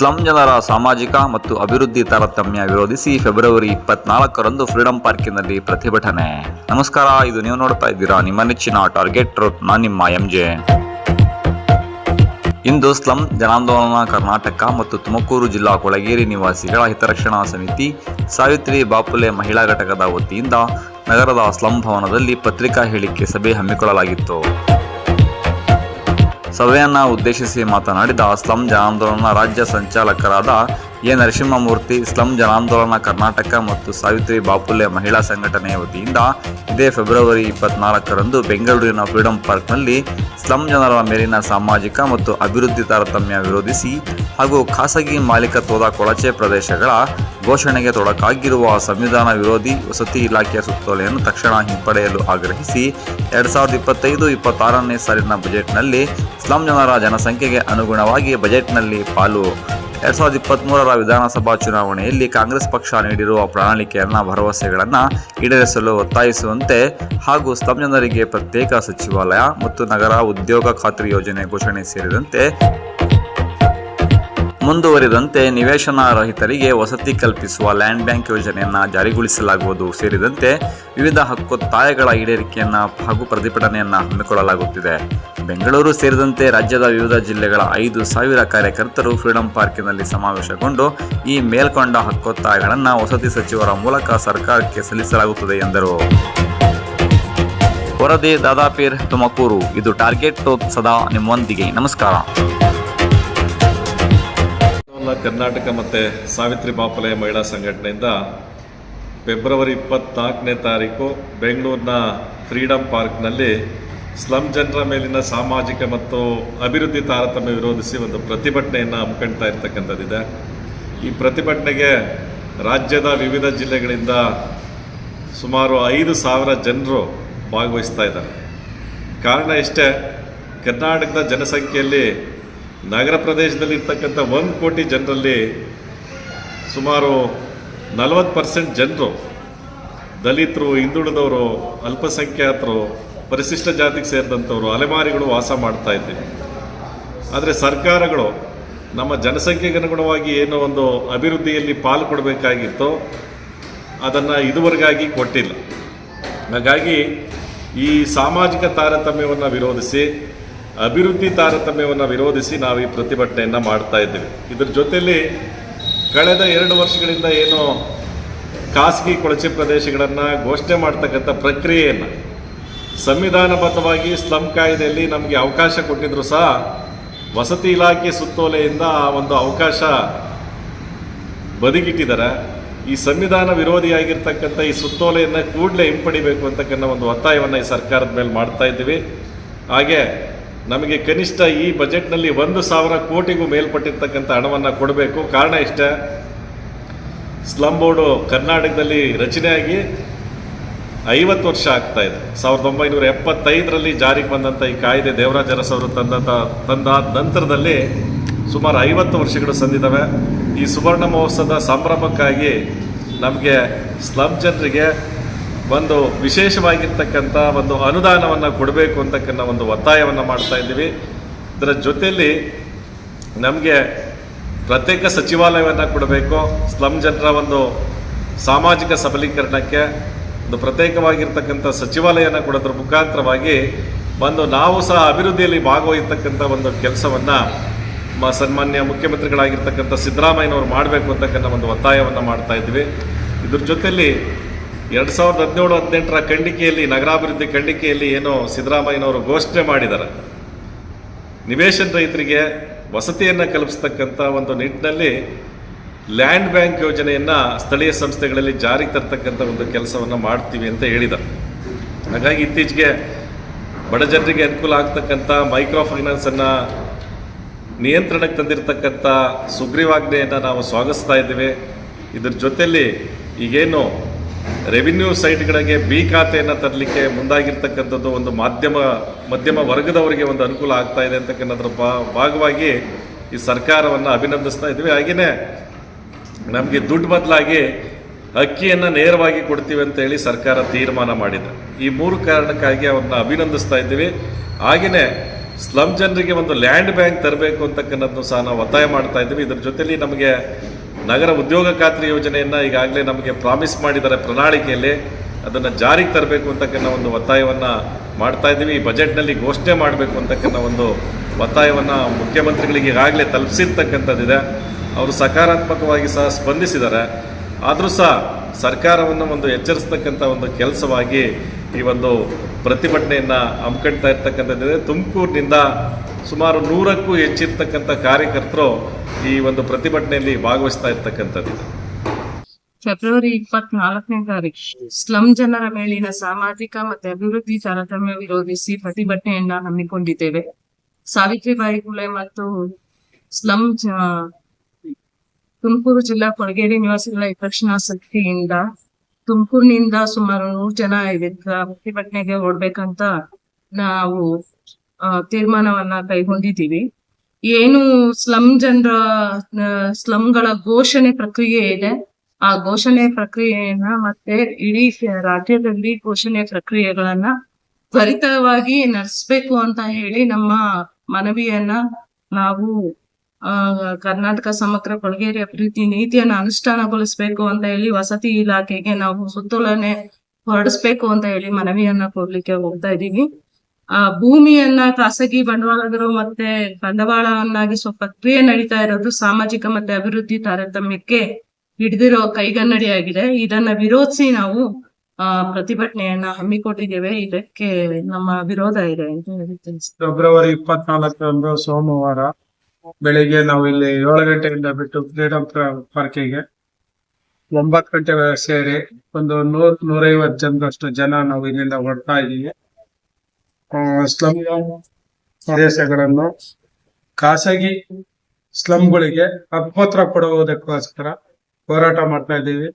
Slum ಜನರ ಸಾಮಾಜಿಕ ಮತ್ತು ಅಭಿವೃದ್ಧಿ ತಾರತಮ್ಯ ವಿರೋಧಿಸಿ ಫೆಬ್ರವರಿ ಇಪ್ಪತ್ನಾಲ್ಕರಂದು ಫ್ರೀಡಂ ಪಾರ್ಕಿನಲ್ಲಿ ಪ್ರತಿಭಟನೆ. ನಮಸ್ಕಾರ, ಇದು ನೀವು ನೋಡ್ತಾ ಇದ್ದೀರಾ ನಿಮ್ಮ ನೆಚ್ಚಿನ ಟಾರ್ಗೆಟ್ ರೂಟ್ ನಾನು ನಿಮ್ಮ ಎಂಜೆ. ಇಂದು ಸ್ಲಂ ಜನಾಂದೋಲನ ಕರ್ನಾಟಕ ಮತ್ತು ತುಮಕೂರು ಜಿಲ್ಲಾ ಕೊಳಗೇರಿ ನಿವಾಸಿಗಳ ಹಿತರಕ್ಷಣಾ ಸಮಿತಿ, ಸಾವಿತ್ರಿ ಬಾಪುಲೆ ಮಹಿಳಾ ಘಟಕದ ವತಿಯಿಂದ ನಗರದ ಸ್ಲಂ ಭವನದಲ್ಲಿ ಪತ್ರಿಕಾ ಹೇಳಿಕೆ ಸಭೆ ಹಮ್ಮಿಕೊಳ್ಳಲಾಗಿತ್ತು. ಸಭೆಯನ್ನ ಉದ್ದೇಶಿಸಿ ಮಾತನಾಡಿದ ಸ್ಲಂ ಜನಾಂದೋಲನ ರಾಜ್ಯ ಸಂಚಾಲಕರಾದ ಎ. ನರಸಿಂಹಮೂರ್ತಿ, ಸ್ಲಂ ಜನಾಂದೋಲನ ಕರ್ನಾಟಕ ಮತ್ತು ಸಾವಿತ್ರಿ ಬಾಪುಲೆ ಮಹಿಳಾ ಸಂಘಟನೆಯ ವತಿಯಿಂದ ಇದೇ ಫೆಬ್ರವರಿ ಇಪ್ಪತ್ನಾಲ್ಕರಂದು ಬೆಂಗಳೂರಿನ ಫ್ರೀಡಂ ಪಾರ್ಕ್ನಲ್ಲಿ ಸ್ಲಂ ಜನರ ಮೇಲಿನ ಸಾಮಾಜಿಕ ಮತ್ತು ಅಭಿವೃದ್ಧಿ ತಾರತಮ್ಯ ವಿರೋಧಿಸಿ ಹಾಗೂ ಖಾಸಗಿ ಮಾಲೀಕತ್ವದ ಕೊಳಚೆ ಪ್ರದೇಶಗಳ ಘೋಷಣೆಗೆ ತೊಡಕಾಗಿರುವ ಸಂವಿಧಾನ ವಿರೋಧಿ ವಸತಿ ಇಲಾಖೆಯ ಸುತ್ತೋಲೆಯನ್ನು ತಕ್ಷಣ ಹಿಂಪಡೆಯಲು ಆಗ್ರಹಿಸಿ ಎರಡು ಸಾವಿರದ ಇಪ್ಪತ್ತೈದು ಇಪ್ಪತ್ತಾರನೇ ಸಾಲಿನ ಬಜೆಟ್ನಲ್ಲಿ ಸ್ಲಂ ಜನರ ಜನಸಂಖ್ಯೆಗೆ ಅನುಗುಣವಾಗಿ ಬಜೆಟ್ನಲ್ಲಿ ಪಾಲು ಎರಡ್ ಸಾವಿರದ ಇಪ್ಪತ್ತ್ಮೂರರ ವಿಧಾನಸಭಾ ಚುನಾವಣೆಯಲ್ಲಿ ಕಾಂಗ್ರೆಸ್ ಪಕ್ಷ ನೀಡಿರುವ ಪ್ರಣಾಳಿಕೆಯನ್ನ ಭರವಸೆಗಳನ್ನು ಈಡೇರಿಸಲು ಒತ್ತಾಯಿಸುವಂತೆ ಹಾಗೂ ಸ್ತಮ ಜನರಿಗೆ ಪ್ರತ್ಯೇಕ ಸಚಿವಾಲಯ ಮತ್ತು ನಗರ ಉದ್ಯೋಗ ಖಾತ್ರಿ ಯೋಜನೆ ಘೋಷಣೆ ಸೇರಿದಂತೆ ಮುಂದುವರಿದಂತೆ ನಿವೇಶನ ರಹಿತರಿಗೆ ವಸತಿ ಕಲ್ಪಿಸುವ ಲ್ಯಾಂಡ್ ಬ್ಯಾಂಕ್ ಯೋಜನೆಯನ್ನು ಜಾರಿಗೊಳಿಸಲಾಗುವುದು ಸೇರಿದಂತೆ ವಿವಿಧ ಹಕ್ಕೊತ್ತಾಯಗಳ ಈಡೇರಿಕೆಯನ್ನು ಹಾಗೂ ಪ್ರತಿಭಟನೆಯನ್ನು ಹಮ್ಮಿಕೊಳ್ಳಲಾಗುತ್ತಿದೆ. ಬೆಂಗಳೂರು ಸೇರಿದಂತೆ ರಾಜ್ಯದ ವಿವಿಧ ಜಿಲ್ಲೆಗಳ ಐದು ಸಾವಿರ ಕಾರ್ಯಕರ್ತರು ಫ್ರೀಡಂ ಪಾರ್ಕಿನಲ್ಲಿ ಸಮಾವೇಶಗೊಂಡು ಈ ಮೇಲ್ಕೊಂಡ ಹಕ್ಕೊತ್ತಾಯಗಳನ್ನು ವಸತಿ ಸಚಿವರ ಮೂಲಕ ಸರ್ಕಾರಕ್ಕೆ ಸಲ್ಲಿಸಲಾಗುತ್ತದೆ ಎಂದರು. ವರದಿ ದಾದಾಪೀರ್ ತುಮಕೂರು. ಇದು ಟಾರ್ಗೆಟ್ ಸದಾ ನಿಮ್ಮೊಂದಿಗೆ. ನಮಸ್ಕಾರ. ಕರ್ನಾಟಕ ಮತ್ತು ಸಾವಿತ್ರಿ ಬಾಪಲೆ ಮಹಿಳಾ ಸಂಘಟನೆಯಿಂದ ಫೆಬ್ರವರಿ ಇಪ್ಪತ್ನಾಲ್ಕನೇ ತಾರೀಕು ಬೆಂಗಳೂರಿನ ಫ್ರೀಡಂ ಪಾರ್ಕ್ನಲ್ಲಿ ಸ್ಲಂ ಜನರ ಮೇಲಿನ ಸಾಮಾಜಿಕ ಮತ್ತು ಅಭಿವೃದ್ಧಿ ತಾರತಮ್ಯ ವಿರೋಧಿಸಿ ಒಂದು ಪ್ರತಿಭಟನೆಯನ್ನು ಹಮ್ಮಿಕೊಳ್ತಾ ಇರ್ತಕ್ಕಂಥದ್ದಿದೆ. ಈ ಪ್ರತಿಭಟನೆಗೆ ರಾಜ್ಯದ ವಿವಿಧ ಜಿಲ್ಲೆಗಳಿಂದ ಸುಮಾರು ಐದು ಸಾವಿರ ಜನರು ಭಾಗವಹಿಸ್ತಾ ಇದ್ದಾರೆ. ಕಾರಣ ಇಷ್ಟೇ ಕರ್ನಾಟಕದ ಜನಸಂಖ್ಯೆಯಲ್ಲಿ ನಗರ ಪ್ರದೇಶದಲ್ಲಿ ಇರ್ತಕ್ಕಂಥ ಒಂದು ಕೋಟಿ ಜನರಲ್ಲಿ ಸುಮಾರು ನಲವತ್ತು ಪರ್ಸೆಂಟ್ ಜನರು ದಲಿತರು, ಹಿಂದುಳಿದವರು, ಅಲ್ಪಸಂಖ್ಯಾತರು ಪರಿಶಿಷ್ಟ ಜಾತಿಗೆ ಸೇರಿದಂಥವರು, ಅಲೆಮಾರಿಗಳು ವಾಸ ಮಾಡ್ತಾ ಇದ್ದೀವಿ. ಆದರೆ ಸರ್ಕಾರಗಳು ನಮ್ಮ ಜನಸಂಖ್ಯೆಗೆ ಅನುಗುಣವಾಗಿ ಏನೋ ಒಂದು ಅಭಿವೃದ್ಧಿಯಲ್ಲಿ ಪಾಲು ಕೊಡಬೇಕಾಗಿತ್ತೋ, ಅದನ್ನು ಇದುವರೆಗಾಗಿ ಕೊಟ್ಟಿಲ್ಲ. ಹಾಗಾಗಿ ಈ ಸಾಮಾಜಿಕ ತಾರತಮ್ಯವನ್ನು ವಿರೋಧಿಸಿ, ಅಭಿವೃದ್ಧಿ ತಾರತಮ್ಯವನ್ನು ವಿರೋಧಿಸಿ ನಾವು ಈ ಪ್ರತಿಭಟನೆಯನ್ನು ಮಾಡ್ತಾ ಇದ್ದೀವಿ. ಇದ್ರ ಜೊತೆಯಲ್ಲಿ ಕಳೆದ ಎರಡು ವರ್ಷಗಳಿಂದ ಏನು ಖಾಸಗಿ ಕೊಳಚೆ ಪ್ರದೇಶಗಳನ್ನು ಘೋಷಣೆ ಮಾಡ್ತಕ್ಕಂಥ ಪ್ರಕ್ರಿಯೆಯನ್ನು ಸಂವಿಧಾನಬದ್ಧವಾಗಿ ಸ್ಲಂ ಕಾಯ್ದೆಯಲ್ಲಿ ನಮಗೆ ಅವಕಾಶ ಕೊಟ್ಟಿದ್ರು ಸಹ ವಸತಿ ಇಲಾಖೆ ಸುತ್ತೋಲೆಯಿಂದ ಆ ಒಂದು ಅವಕಾಶ ಬದಿಗಿಟ್ಟಿದ್ದಾರೆ. ಈ ಸಂವಿಧಾನ ವಿರೋಧಿಯಾಗಿರ್ತಕ್ಕಂಥ ಈ ಸುತ್ತೋಲೆಯನ್ನು ಕೂಡಲೇ ಹಿಂಪಡಿಬೇಕು ಅಂತಕ್ಕಂಥ ಒಂದು ಒತ್ತಾಯವನ್ನು ಈ ಸರ್ಕಾರದ ಮೇಲೆ ಮಾಡ್ತಾ ಇದ್ದೀವಿ. ಹಾಗೆ ನಮಗೆ ಕನಿಷ್ಠ ಈ ಬಜೆಟ್ನಲ್ಲಿ ಒಂದು ಸಾವಿರ ಕೋಟಿಗೂ ಮೇಲ್ಪಟ್ಟಿರ್ತಕ್ಕಂಥ ಹಣವನ್ನು ಕೊಡಬೇಕು. ಕಾರಣ ಇಷ್ಟೇ. ಸ್ಲಂ ಬೋರ್ಡು ಕರ್ನಾಟಕದಲ್ಲಿ ರಚನೆಯಾಗಿ ಐವತ್ತು ವರ್ಷ ಆಗ್ತಾ ಇದೆ. ಸಾವಿರದ ಒಂಬೈನೂರ ಎಪ್ಪತ್ತೈದರಲ್ಲಿ ಜಾರಿಗೆ ಬಂದಂಥ ಈ ಕಾಯ್ದೆ ದೇವರಾಜ ಅರಸವರು ತಂದಂಥ ತಂದಾದ ನಂತರದಲ್ಲಿ ಸುಮಾರು ಐವತ್ತು ವರ್ಷಗಳು ಸಂದಿದ್ದಾವೆ. ಈ ಸುವರ್ಣ ಮಹೋತ್ಸವದ ಸಂಭ್ರಮಕ್ಕಾಗಿ ನಮಗೆ ಸ್ಲಮ್ ಜನರಿಗೆ ಒಂದು ವಿಶೇಷವಾಗಿರ್ತಕ್ಕಂಥ ಒಂದು ಅನುದಾನವನ್ನು ಕೊಡಬೇಕು ಅಂತಕ್ಕಂಥ ಒಂದು ಒತ್ತಾಯವನ್ನು ಮಾಡ್ತಾ ಇದ್ದೀವಿ. ಇದರ ಜೊತೆಯಲ್ಲಿ ನಮಗೆ ಪ್ರತ್ಯೇಕ ಸಚಿವಾಲಯವನ್ನು ಕೊಡಬೇಕು. ಸ್ಲಮ್ ಜನರ ಒಂದು ಸಾಮಾಜಿಕ ಸಬಲೀಕರಣಕ್ಕೆ ಒಂದು ಪ್ರತ್ಯೇಕವಾಗಿರ್ತಕ್ಕಂಥ ಸಚಿವಾಲಯನ ಕೊಡೋದ್ರ ಮುಖಾಂತರವಾಗಿ ಒಂದು ನಾವು ಸಹ ಅಭಿವೃದ್ಧಿಯಲ್ಲಿ ಭಾಗವಹಿಸ್ತಕ್ಕಂಥ ಒಂದು ಕೆಲಸವನ್ನು ಸನ್ಮಾನ್ಯ ಮುಖ್ಯಮಂತ್ರಿಗಳಾಗಿರ್ತಕ್ಕಂಥ ಸಿದ್ದರಾಮಯ್ಯನವರು ಮಾಡಬೇಕು ಅಂತಕ್ಕಂಥ ಒಂದು ಒತ್ತಾಯವನ್ನು ಮಾಡ್ತಾ ಇದ್ವಿ. ಇದ್ರ ಜೊತೆಯಲ್ಲಿ ಎರಡು ಸಾವಿರದ ಹದಿನೇಳು, ಹದಿನೆಂಟರ ಖಂಡಿಕೆಯಲ್ಲಿ, ನಗರಾಭಿವೃದ್ಧಿ ಖಂಡಿಕೆಯಲ್ಲಿ ಏನು ಸಿದ್ದರಾಮಯ್ಯನವರು ಘೋಷಣೆ ಮಾಡಿದ್ದಾರೆ. ನಿವೇಶನ ರೈತರಿಗೆ ವಸತಿಯನ್ನು ಕಲ್ಪಿಸ್ತಕ್ಕಂಥ ಒಂದು ನಿಟ್ಟಿನಲ್ಲಿ ಲ್ಯಾಂಡ್ ಬ್ಯಾಂಕ್ ಯೋಜನೆಯನ್ನು ಸ್ಥಳೀಯ ಸಂಸ್ಥೆಗಳಲ್ಲಿ ಜಾರಿಗೆ ತರ್ತಕ್ಕಂಥ ಒಂದು ಕೆಲಸವನ್ನು ಮಾಡ್ತೀವಿ ಅಂತ ಹೇಳಿದ. ಹಾಗಾಗಿ ಇತ್ತೀಚೆಗೆ ಬಡ ಜನರಿಗೆ ಅನುಕೂಲ ಆಗ್ತಕ್ಕಂಥ ಮೈಕ್ರೋ ಫೈನಾನ್ಸನ್ನು ನಿಯಂತ್ರಣಕ್ಕೆ ತಂದಿರತಕ್ಕಂಥ ಸುಗ್ರೀವಾಜ್ಞೆಯನ್ನು ನಾವು ಸ್ವಾಗತಿಸ್ತಾ ಇದ್ದೇವೆ. ಇದ್ರ ಜೊತೆಯಲ್ಲಿ ಈಗೇನು ರೆವಿನ್ಯೂ ಸೈಟ್ಗಳಿಗೆ ಬಿ ಖಾತೆಯನ್ನು ತರಲಿಕ್ಕೆ ಮುಂದಾಗಿರ್ತಕ್ಕಂಥದ್ದು ಒಂದು ಮಾಧ್ಯಮ, ಮಧ್ಯಮ ವರ್ಗದವರಿಗೆ ಒಂದು ಅನುಕೂಲ ಆಗ್ತಾ ಇದೆ ಅಂತಕ್ಕಂಥದ್ರ ಭಾಗವಾಗಿ ಈ ಸರ್ಕಾರವನ್ನು ಅಭಿನಂದಿಸ್ತಾ ಇದ್ದೀವಿ. ಹಾಗೆಯೇ ನಮಗೆ ದುಡ್ಡು ಬದಲಾಗಿ ಅಕ್ಕಿಯನ್ನು ನೇರವಾಗಿ ಕೊಡ್ತೀವಿ ಅಂತ ಹೇಳಿ ಸರ್ಕಾರ ತೀರ್ಮಾನ ಮಾಡಿದೆ. ಈ ಮೂರು ಕಾರಣಕ್ಕಾಗಿ ಅವ್ರನ್ನ ಅಭಿನಂದಿಸ್ತಾ ಇದ್ದೀವಿ. ಹಾಗೆಯೇ ಸ್ಲಮ್ ಜನರಿಗೆ ಒಂದು ಲ್ಯಾಂಡ್ ಬ್ಯಾಂಕ್ ತರಬೇಕು ಅಂತಕ್ಕನ್ನೋದನ್ನು ಸಹ ನಾವು ಒತ್ತಾಯ ಮಾಡ್ತಾ ಇದ್ದೀವಿ. ಇದ್ರ ಜೊತೆಲಿ ನಮಗೆ ನಗರ ಉದ್ಯೋಗ ಖಾತ್ರಿ ಯೋಜನೆಯನ್ನು ಈಗಾಗಲೇ ನಮಗೆ ಪ್ರಾಮಿಸ್ ಮಾಡಿದ್ದಾರೆ ಪ್ರಣಾಳಿಕೆಯಲ್ಲಿ. ಅದನ್ನು ಜಾರಿಗೆ ತರಬೇಕು ಅಂತಕ್ಕನ್ನ ಒಂದು ಒತ್ತಾಯವನ್ನು ಮಾಡ್ತಾ ಇದ್ದೀವಿ. ಈ ಬಜೆಟ್ನಲ್ಲಿ ಘೋಷಣೆ ಮಾಡಬೇಕು ಅಂತಕ್ಕನ್ನ ಒಂದು ಒತ್ತಾಯವನ್ನು ಮುಖ್ಯಮಂತ್ರಿಗಳಿಗೆ ಈಗಾಗಲೇ ತಲುಪಿಸಿರ್ತಕ್ಕಂಥದ್ದಿದೆ. ಅವರು ಸಕಾರಾತ್ಮಕವಾಗಿ ಸಹ ಸ್ಪಂದಿಸಿದ್ದಾರೆ ಆದರೂ ಸಹ ಸರ್ಕಾರವನ್ನು ಒಂದು ಎಚ್ಚರಿಸ್ತಕ್ಕಂಥ ಒಂದು ಕೆಲಸವಾಗಿ ಈ ಒಂದು ಪ್ರತಿಭಟನೆಯನ್ನು ಹಮ್ಮಿಕೊಳ್ತಾ ಇರ್ತಕ್ಕಂಥದ್ದಿದೆ ತುಮಕೂರಿನಿಂದ ಸುಮಾರು ನೂರಕ್ಕೂ ಹೆಚ್ಚಿರ್ತಕ್ಕಂಥ ಕಾರ್ಯಕರ್ತರು ಈ ಒಂದು ಪ್ರತಿಭಟನೆಯಲ್ಲಿ ಭಾಗವಹಿಸ್ತಾ ಇರ್ತಕ್ಕಂಥದ್ದಿದೆ ಫೆಬ್ರವರಿ ಇಪ್ಪತ್ನಾಲ್ಕನೇ ತಾರೀಕು ಸ್ಲಂ ಜನರ ಮೇಲಿನ ಸಾಮಾಜಿಕ ಮತ್ತೆ ಅಭಿವೃದ್ಧಿ ತಾರತಮ್ಯ ವಿರೋಧಿಸಿ ಪ್ರತಿಭಟನೆಯನ್ನ ಹಮ್ಮಿಕೊಂಡಿದ್ದೇವೆ. ಸಾವಿತ್ರಿಬಾಯಿ ಫುಲೆ ಮತ್ತು ಸ್ಲಂ ತುಮಕೂರು ಜಿಲ್ಲಾ ಕೊಳಗೇರಿ ನಿವಾಸಿಗಳ ಸಮಿತಿಯಿಂದ ತುಮಕೂರಿನಿಂದ ಸುಮಾರು ನೂರು ಜನ ಇದಕ್ಕೆ ಪ್ರತಿಭಟನೆಗೆ ಹೊಡ್ಬೇಕಂತ ನಾವು ತೀರ್ಮಾನವನ್ನ ಕೈಗೊಂಡಿದ್ದೀವಿ. ಏನು ಸ್ಲಂ ಜನರ ಸ್ಲಂಗಳ ಘೋಷಣೆ ಪ್ರಕ್ರಿಯೆ ಇದೆ. ಆ ಘೋಷಣೆ ಪ್ರಕ್ರಿಯೆಯನ್ನ ಮತ್ತೆ ಇಡೀ ರಾಜ್ಯದಲ್ಲಿ ಘೋಷಣೆ ಪ್ರಕ್ರಿಯೆಗಳನ್ನ ತ್ವರಿತವಾಗಿ ನಡೆಸ್ಬೇಕು ಅಂತ ಹೇಳಿ ನಮ್ಮ ಮನವಿಯನ್ನ ನಾವು ಕರ್ನಾಟಕ ಸಮಗ್ರ ಕೊಳಗೇರಿ ಅಭಿವೃದ್ಧಿ ನೀತಿಯನ್ನ ಅನುಷ್ಠಾನಗೊಳಿಸಬೇಕು ಅಂತ ಹೇಳಿ ವಸತಿ ಇಲಾಖೆಗೆ ನಾವು ಸುತ್ತೋಲನೆ ಹೊರಡಿಸ್ಬೇಕು ಅಂತ ಹೇಳಿ ಮನವಿಯನ್ನ ಕೊಡ್ಲಿಕ್ಕೆ ಹೋಗ್ತಾ ಇದೀವಿ ಆ, ಭೂಮಿಯನ್ನ ಖಾಸಗಿ ಬಂಡವಾಳಗಳು ಮತ್ತೆ ಬಂಡವಾಳವನ್ನಾಗಿ ಸ್ವಲ್ಪ ಕ್ರಿಯೆ ನಡೀತಾ ಇರೋದು ಸಾಮಾಜಿಕ ಮತ್ತೆ ಅಭಿವೃದ್ಧಿ ತಾರತಮ್ಯಕ್ಕೆ ಹಿಡಿದಿರೋ ಕೈಗನ್ನಡಿಯಾಗಿದೆ. ಇದನ್ನ ವಿರೋಧಿಸಿ ನಾವು, ಆ, ಪ್ರತಿಭಟನೆಯನ್ನ ಹಮ್ಮಿಕೊಂಡಿದ್ದೇವೆ ಇದಕ್ಕೆ ನಮ್ಮ ವಿರೋಧ ಇದೆ ಅಂತ ಹೇಳಿ. ಫೆಬ್ರವರಿ ಇಪ್ಪತ್ನಾಲ್ಕರಂದು ಸೋಮವಾರ ಬೆಳಿಗ್ಗೆ ನಾವು ಇಲ್ಲಿ ಏಳು ಗಂಟೆಯಿಂದ ಬಿಟ್ಟು ಫ್ರೀಡಮ್ ಪಾರ್ಕಿಗೆ ಒಂಬತ್ ಗಂಟೆ ಸೇರಿ ಒಂದು ನೂರ್, ನೂರೈವತ್ತು ಜನರಷ್ಟು ಜನ ನಾವು ಇಲ್ಲಿಂದ ಹೊರಡ್ತಾ ಇದ್ದೀವಿ. ಸ್ಲಮ್ ಪ್ರದೇಶಗಳನ್ನು ಖಾಸಗಿ ಸ್ಲಮ್ಗಳಿಗೆ ಅಪತ್ರ ಕೊಡುವುದಕ್ಕೋಸ್ಕರ ಹೋರಾಟ ಮಾಡ್ತಾ ಇದ್ದೀವಿ.